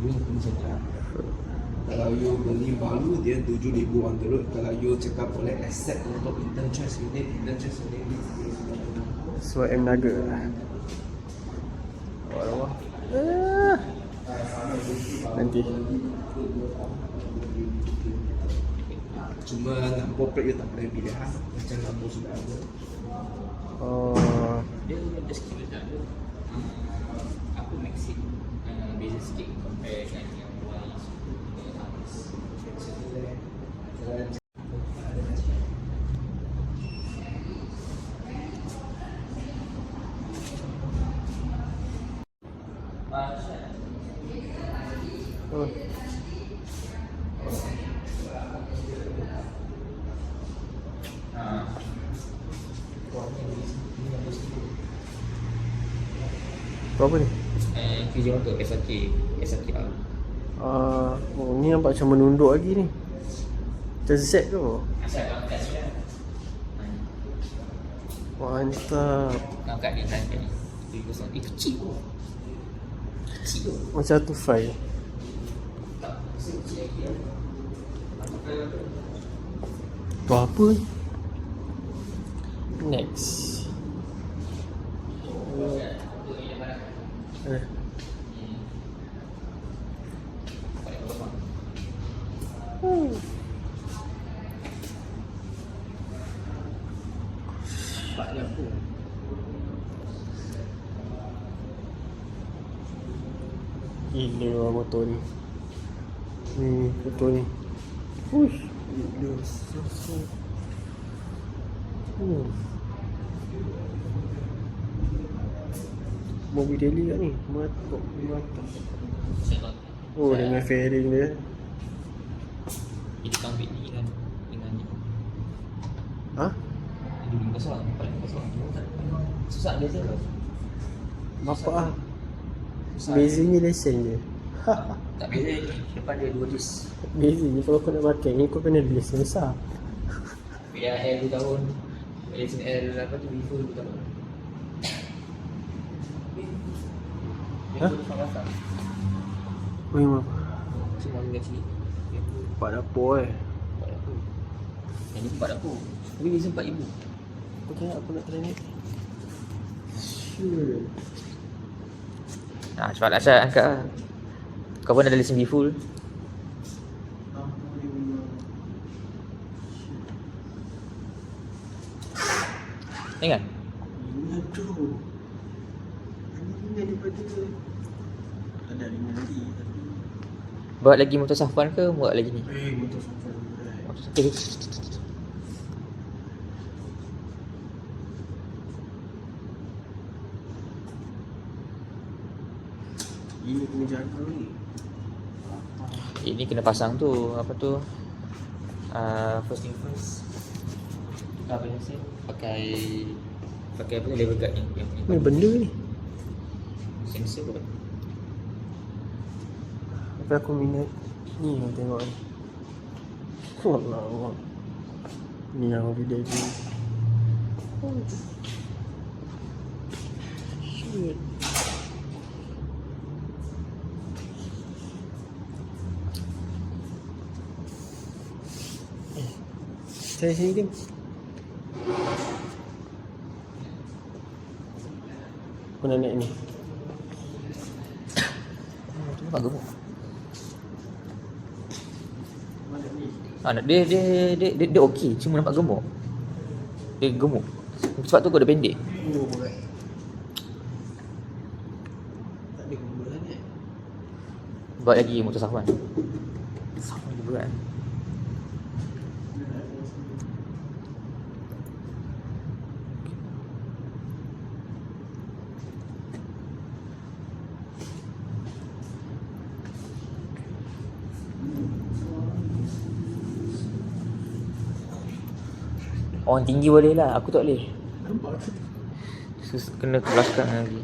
you kena kalau you beli baru dia 7000 on the road kalau you cakap boleh accept untuk interest unit interest unit ni So M Naga. Allah ah. Nanti. Cuma lampu plate you tak boleh pilih ha? macam lampu sudah ada. Oh. Dia dia. Hmm, Aku uh, beza sikit compare dengan yang Y dengan Aris. Oh Ah. Tu apa ni? Eh, Fusion Motor SRK SRKR Ah, oh, ni nampak macam menunduk lagi ni. Macam Z tu Asal kau angkat sudah Mantap. Kau angkat ni kan ni Eh kecil tu. Kecil tu. Macam tu file. Lah Tu apa? Next Eh, tak ada apa gila lah motor ni. Ni motor ni. Uish Gila so Hmm Mobil daily kat ni? Matok Matok. Oh dengan fairing dia. Ini kau ambil ni dengan Dengan ni Ha? Ini dulu kosong Paling kosong Susah beza tu Bapak lah Bezanya lesen je. Tak beza ni Depan dia dua dis. Bezanya kalau kau nak pakai ni kau kena lesen besar. Biar L 2 tahun. Lesen L apa tu before 2 tahun. Hah? Oh memang Cuma dengan sini Pak dapur eh? Empat dapur. Yang ni empat dapur. Tapi beza empat ribu Okay aku nak try ni. Sure Nah, cepat asal angkat lah. Kau pun ada lesen B full Ingat? Ingat tu Ini daripada Ada lima lagi tapi Buat lagi motor Safwan ke buat lagi ni? Eh motor Motor Safwan Ini kena jaga ni? Ini kena pasang tu Apa tu? Uh, First thing first. Apa yang saya Pakai Pakai apa tu level guard ni yang, Ni benda ni. Sensor apa? Tapi aku minat Ni yang tengok ni. Allah Allah Ni yang video ni Shit Saya sini kan Aku nak naik ni? Oh, gemuk Ah, dia, dia, dia, dia, dia okey, cuma nampak gemuk. Dia gemuk. Sebab tu kau dah pendek. Oh. Tak ada guna sangat. Buat lagi motor Safwan. Safwan dia berat Orang tinggi boleh lah, aku tak boleh. Sus, kena ke belakang lagi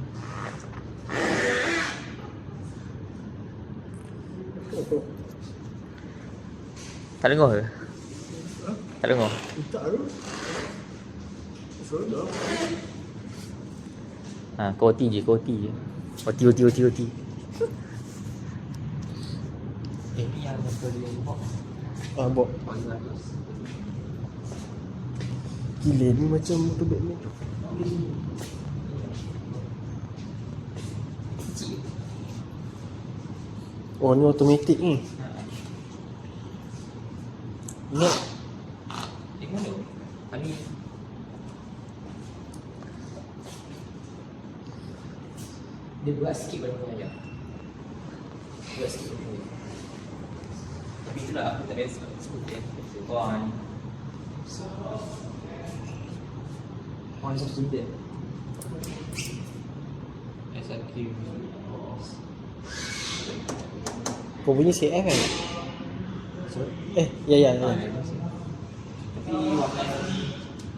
Tak dengar ke? Tak dengar? Tak. Ha, kau OT je, kau OT je OT, OT, OT, OT Eh, ni yang motor dia box. Ah. Gila ni macam motor Batman. Kecil. Oh, ni automatic ni. Ingat Eh, mana? Kali dia berat sikit pada orang. Berat sikit pada orang. Tapi itulah aku tak biasa. Sebut dia. Wah ni. Ni satu cerita. SRQ. kau punya CF kan? So, Eh, ya ya ya. Tapi waktu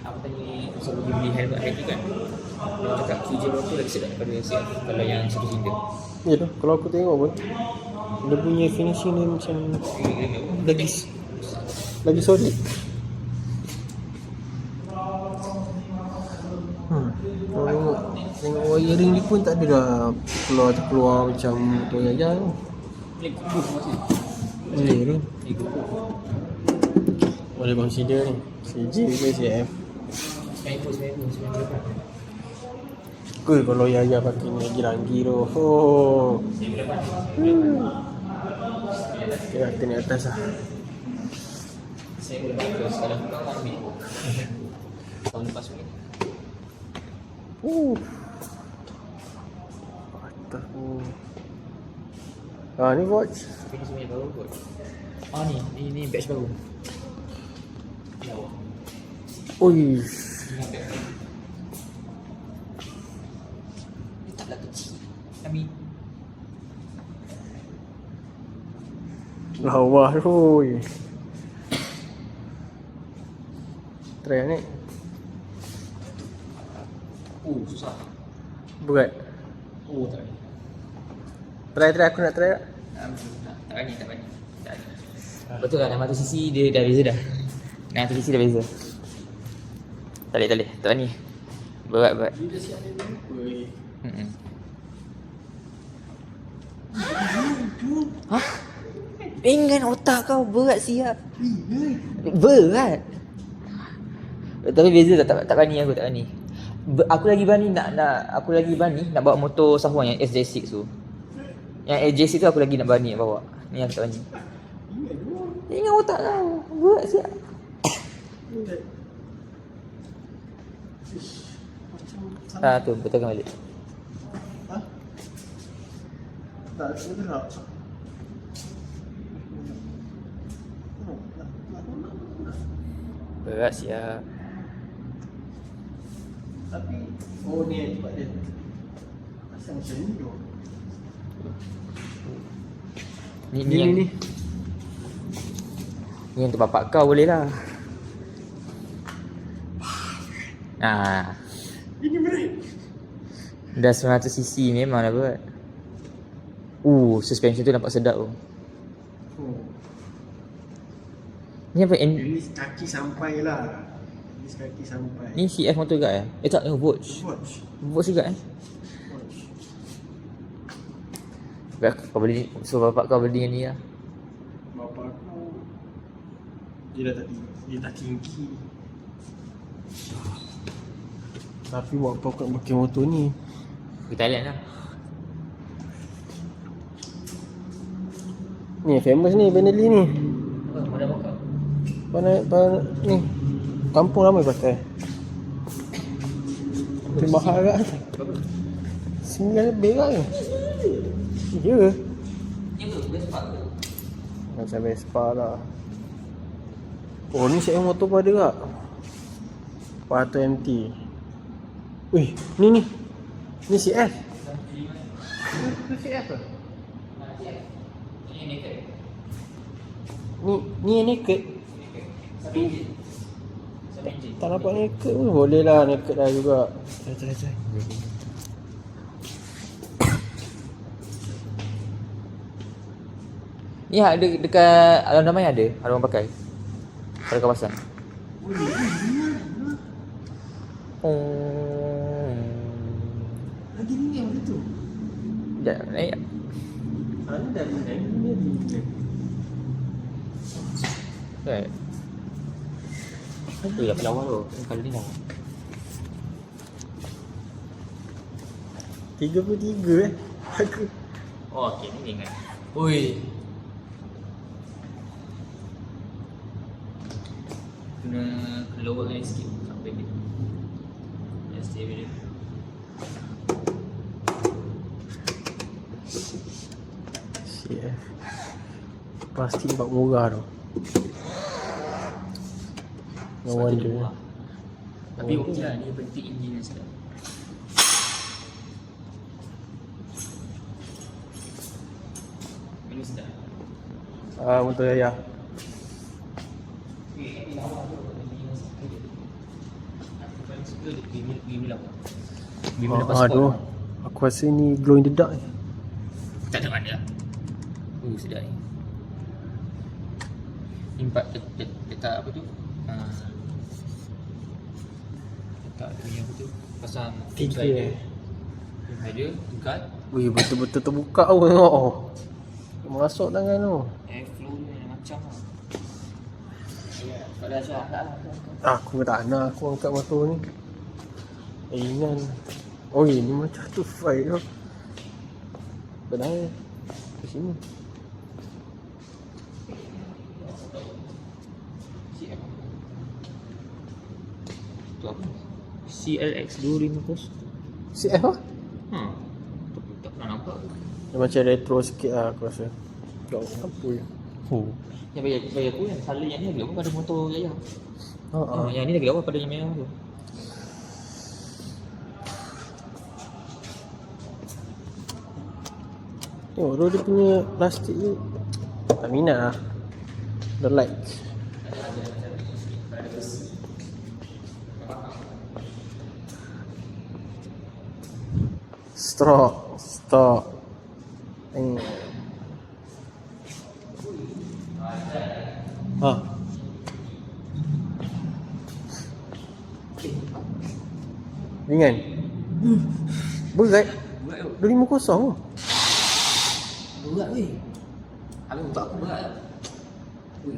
aku tanya Suruh pergi beli helmet hari tu kan Dia cakap QJ berapa lagi sedap daripada CF Kalau yang satu cylinder Ya tu, kalau aku tengok pun dia punya finishing ni macam lagi lagi solid. Kalau tengok, tengok wiring ni pun tak ada dah keluar keluar macam motor Yaya tu. Boleh Ya tu. Boleh kumpul Boleh consider ni. CJ ke CF. Ke kalau Yaya pakai ni lagi ranggi tu. Oh. Dia kata ni atas lah. Saya boleh tak ambil Tahun lepas mungkin Uh. Atas pun. Ah ni watch. Tapi ni sebenarnya baru kot Ah ni, ni, ni batch baru Allah Ui. Ni batch baru Dia taklah kecil Tapi Lawa oi. Try ni. Berat. Oh, tak boleh Try try aku nak try. Tak? Tak, tak, tak Tak berani Betul lah, 600 cc dia dah beza dah. 600 cc dah beza. Tak boleh, tak boleh, tak berani Berat, berat Mm-mm. Hah? Dengan otak kau berat siap. Berat. Tapi beza tak, tak, tak berani aku, tak berani Ber, Aku lagi berani nak, nak Aku lagi berani nak bawa motor Safwan yang SJ6 tu. Yang SJ6 tu aku lagi nak berani nak bawa. Ni aku tak berani Ingat otak kau. Berat siap. Ah tu, betulkan balik. Tak, tak. Berat siap Tapi oh ni tempat dia. Asal macam ni tu. Ni, ni, Ni yang, ni ni. Ni yang tu bapak kau boleh lah Ah, Ini berat. dah 900cc memang dah berat Uh, suspension tu nampak sedap tu Oh. Ni apa? Ini kaki sampai lah. Sampai. ni CF motor juga eh? Eh tak, oh, Watch watch. Watch juga eh? Baik, Kau beli, so bapak kau beli yang ni lah Bapa aku dia dah tak tinggi, dia tak tinggi. Tapi buat apa aku nak pakai motor ni? Pergi Thailand lah Ni famous ni Benelli ni. Apa, mana bapak? Mana mana ni. Kampung ramai pakai. Tapi mahal kan? Sembilan lebih kan? Ya. Ni ke? Macam Vespa lah. Oh ni saya motor pun ada tak? 400 MT. Wih, ni ni. Ni CF. Ni CF ke? Ni naked Ni ni naked. Sampai enjin Tak nampak naked pun. Boleh lah naked lah juga. Cai cai cai. Ni ada dekat Alam Damai ada? Ada orang pakai? Pada kawasan? Oh Lagi ni yang tu. Sekejap naik? Sana dah ni Apa yang lawa tu? Kalau ni lawa. 33 eh. Aku. Oh, okey ni ingat. Oi. Kena lower lagi sikit sampai ni. Ya, stay with it. CF. Plastik buat murah tu. No Sebab wonder. Tapi okey lah, dia penting sedap. Minum sedap. Ah, untuk. Eh. Aku? Bimil apa Ah, aduh. Aku rasa ni glow in the dark ni. Tak ada mana. Uh, sedap ni. Impak letak, letak apa tu? Uh, letak dia punya apa tu? Pasang Tiga. Slider, dekat. Wih, betul-betul terbuka tu tengok. Oh. Masuk tangan tu. Airflow ni macam lah. Lah. tak, tak. Aku tak nak aku angkat motor ni. Ringan. Oh, ini macam tu fight tu. Benar. Ke sini. Tu apa? CLX 250. CF lah. Hmm. Tak, tak pernah nampak. Dia macam retro sikit lah aku rasa. Tak apa ya. Oh. Yang bagi, bagi aku yang salah yang ni lagi lawa pada motor Yaya. Ha. Oh, yang ni lagi lawa pada yang merah tu. Tengok tu dia punya plastik ni. Tak minat lah. The light. Stop. Stop. Hmm. Ha. Ringan. Berat. Berat tu. 250 tu. Berat weh. Aku berat. Weh.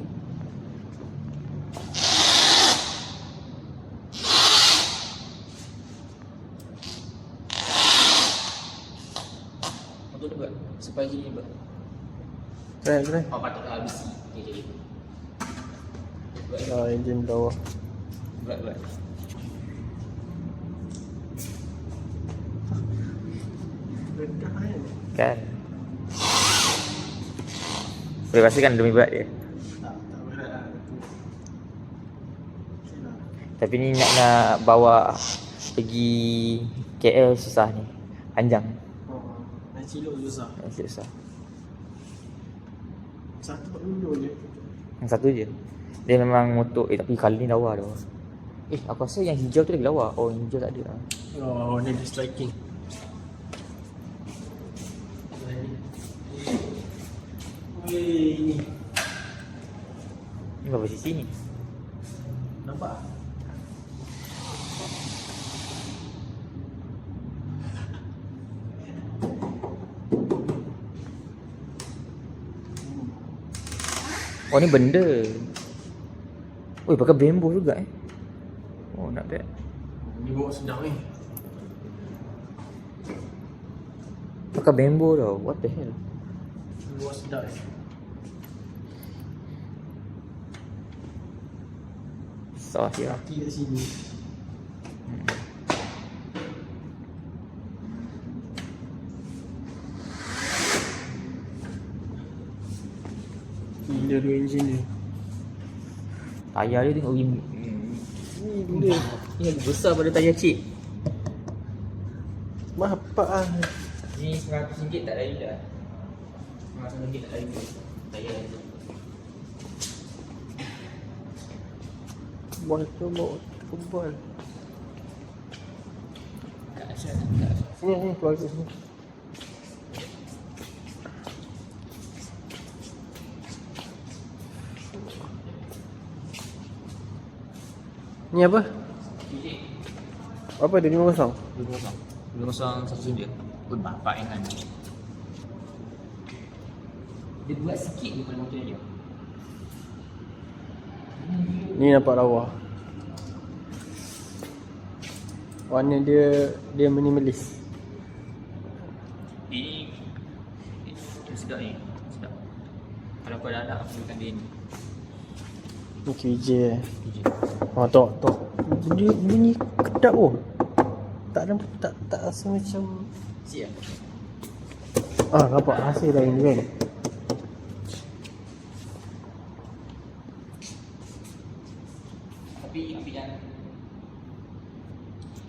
Motor dia berat. Supaya sini berat. Keren, keren. Oh patutlah habis. Okay, jadi. Berat, Ah, engine bawah. berat, berat. Kan. Boleh pastikan demi berat dia. Tapi ni nak nak bawa pergi KL susah ni. Panjang. Nak cilok susah. Masih susah. Satu je. Yang satu je. Dia memang motor eh tapi kali ni lawa tu. Eh aku rasa yang hijau tu lagi lawa. Oh yang hijau tak ada. Oh, ni dia striking. Weh, ni. Ni berapa sisi ni? Nampak? Oh ni benda. Oi pakai bambu juga eh. Oh nak bad. Ni bawa sedap ni. Pakai bambu tau. What the hell? Ni bawa sedap ni. Susah siap. Kaki kat sini. Dua enjin ni. Tayar dia tengok rim. Ni gila. Ni lagi besar pada tayar cik. Bapak ah. Ni RM100 tak lari dah. RM100 tak lari dah. Tayar dia. Bol tu bawa football. Tak asal tak. Sini sini keluar sini. Ni apa? Apa dia 50? Dua kosong. Dua kosong satu senja. Pun bapak yang kan. Dia buat sikit je pada motor dia. Ni nampak lawa. Warna dia dia minimalis. Ini ini sedap ni. Sedap. Kalau kau ada anak aku makan dia ni. Ni QJ eh. Oh tok tok. Dia bunyi kedap oh. Tak ada tak tak rasa macam Siap. ah nampak hasil lain kan. Tapi ambil yang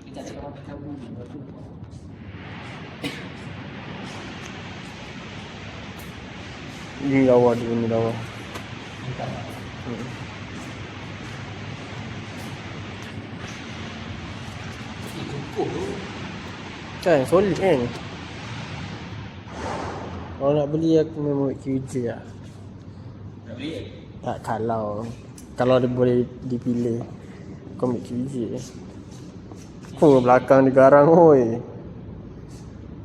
kita tak cakap apa kamu ni. Ni lawa dia ni lawa. Minta. Hmm. Ni kukuh tu. Kan solid kan. Kalau nak beli aku memang QJ lah. Nak beli? Tak kalau kalau dia boleh dipilih kau ambil QJ. Oh belakang dia garang oi.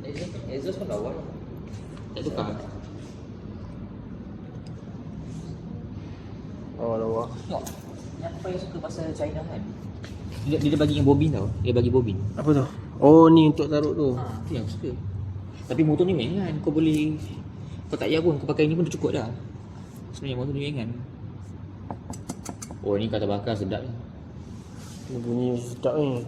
Exhaust, exhaust pun lawa. Tak tukar. Oh lawa. Tengok. Yang aku paling suka pasal China kan. Dia, dia bagi yang bobin tau. Dia bagi bobin. Apa tu? Oh ni untuk taruh tu. Ha, tu yang aku suka. Tapi motor ni ringan. Kau boleh kau tak payah pun kau pakai ni pun dah cukup dah. Sebenarnya motor ni ringan. Oh ni kata bakar sedap ni. Bunyi sedap ni.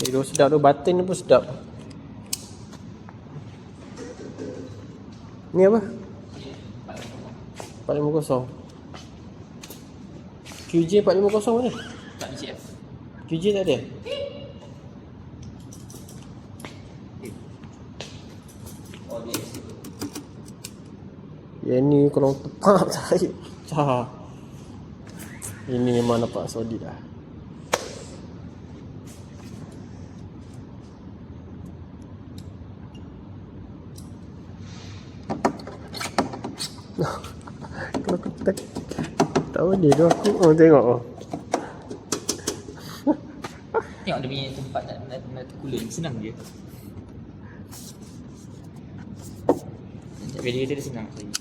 Eh, tu sedap tu button ni pun sedap. Ni apa? 450. QJ 450 mana? Tak ni CF. QJ tak ada? Yang ni korang tepak saya. Ini memang nampak solid lah. Kalau aku tak tak boleh tu aku oh, tengok oh. Tengok dia punya tempat nak nak, nak terkulur ni senang je. Radiator dia senang saja.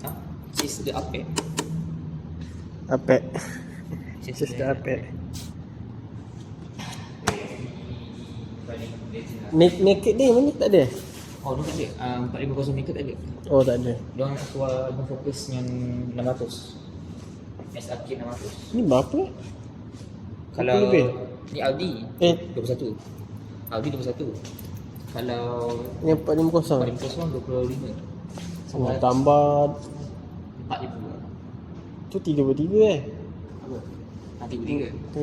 Ha? Sis dia apa? Apek. Sis the apek. Nak- Naked dia mana tak ada? Oh, dia tak ada. Um, 450 naked tak ada. Oh tak ada. Dia orang keluar dengan fokus yang 600. SRK 600. Ni berapa? Kalau lebih? ni Audi Eh. 21. Audi 21. Kalau Yang 450. 450 25. Sama tambah 4000. tu 33 eh. Apa? Nanti tiga. Tu.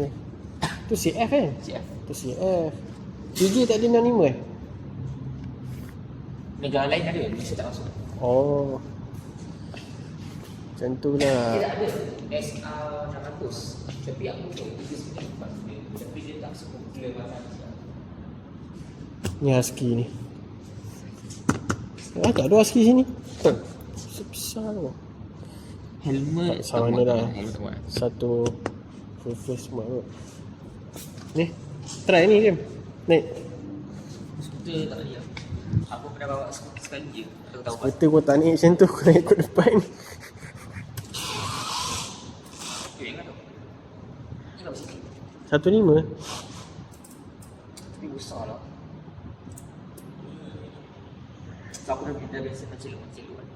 Tu CF kan? CF. Tu CF. QJ tak ada 65 eh? Negara lain ada, Malaysia tak masuk. Oh. Macam tu Dia lah. tak ada SR 600. Tapi aku tahu dia sebenarnya dia. Tapi dia tak sebut clear macam Ni husky ni. Ah, tak ada husky sini. Tu. Besar tu. Helmet Tak sama muat. dah. Satu full face smart kot. Ni. Try ni Rim. Naik. Skuter tak boleh. Aku pernah bawa skuter sekali je. Skuter pun tak naik macam tu. Kau naik ikut depan. Eh? Satu lima. Tapi besar lah. So, aku dah, dah biasa macam lu, macam lu kan.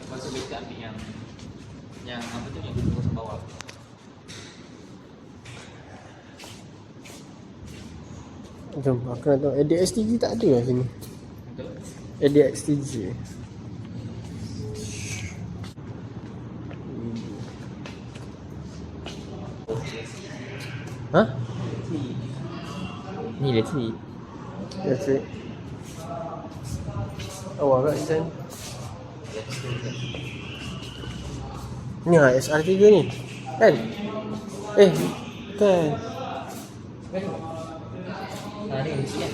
Aku rasa better ambil yang yang apa tu yang duduk bawah. Jom, aku nak tahu. ADX TG tak ada lah sini. Betul? ADX TG. Ha? Ni bateri. That's it. Oh, agak stand. Ni lah SR3 ni. Kan? Eh, kan. Ah ni mesti kan.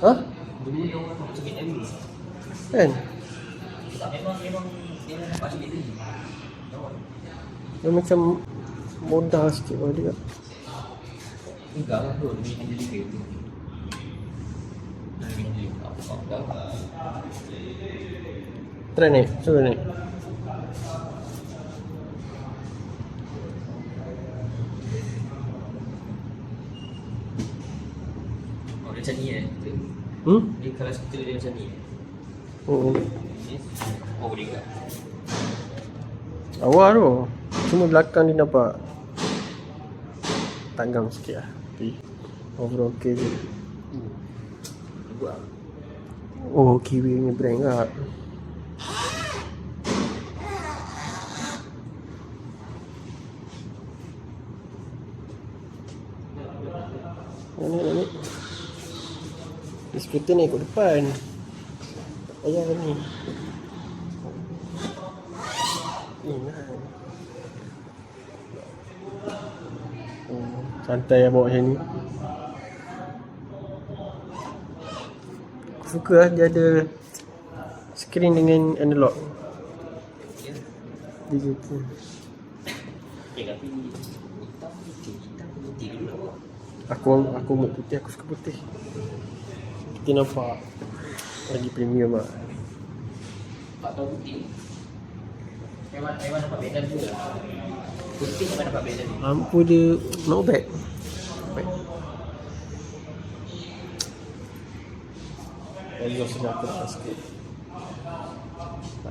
Ha? Dulu dia orang sakit lagi. Kan? Tak memang memang dia nampak sakit lagi. Dia macam mudah sikit pada dia. Enggak lah tu, dia handle dia tu. Dia handle dia. Apa kau dah? Try naik, cuba naik. Macam ni eh. Hmm? Dia kalau skuter dia macam ni. eh. Hmm. Yes. Oh, boleh ke? Awal tu. Cuma belakang dia nampak tanggang sikit lah. Tapi overall okay je. Buat. Oh, Kiwi punya brand kat. Mana nak naik? Ni skuter naik kat depan. Ayah ni. Ni kan. Oh, santai lah bawa macam ni. Aku suka lah dia ada screen dengan analog Ya. digital. Putih dulu lah. Aku aku mood putih, aku suka putih. Kita nampak lagi premium lah. Tak tahu putih. Memang memang nampak beza juga. Putih memang nampak beza juga. Lampu dia not bad. Not bad. Exhaust dia aku nak sikit.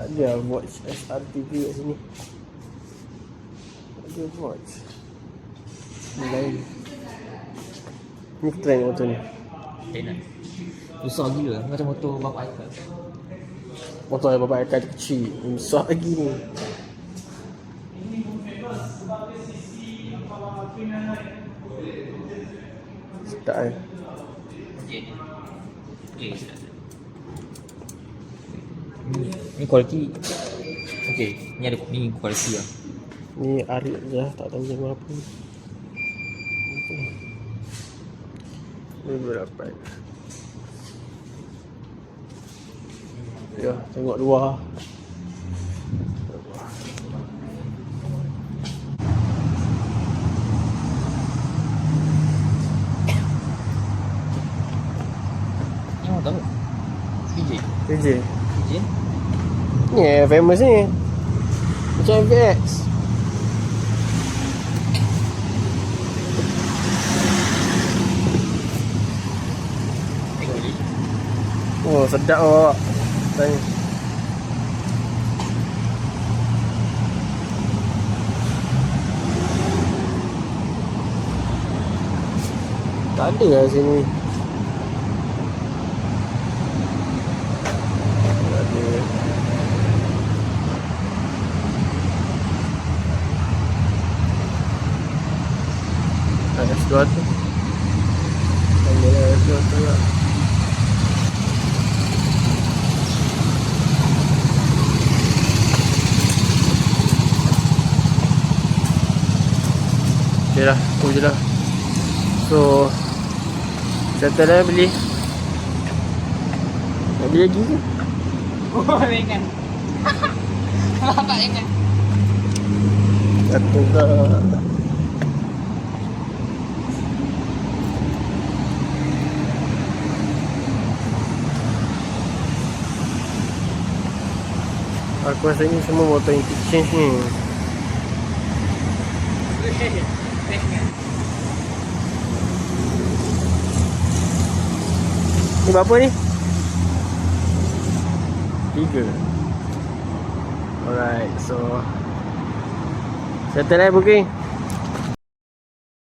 Ada watch SRTV kat sini. Ada watch. Ni lain. Ni aku try ni motor ni. Susah gila macam motor bapak Aikal. Motor yang bapak akan kecil. Besar lagi ni. Sedap? Okey. Okey, sedap. Ni, ni kualiti. Okey, ni ada ni kualiti lah. Ni Arif je lah, tak tahu yang apa. Ni berapa? Ya, tengok luar. Tahu. PJ. PJ. PJ. Ni yang famous ni. Macam FX. Tengok ni. Oh, sedap awak. Tanya. Tak ada lah sini. Tak ada. Ada sesuatu. Ada sesuatu lah. Okay lah, tu je lah So Settle lah beli Nak beli lagi ke? Oh, ingat. Bapak ingat. Satu ke Aku rasa ni semua motor yang change ni Ni berapa ni? Tiga Alright, so Settle eh booking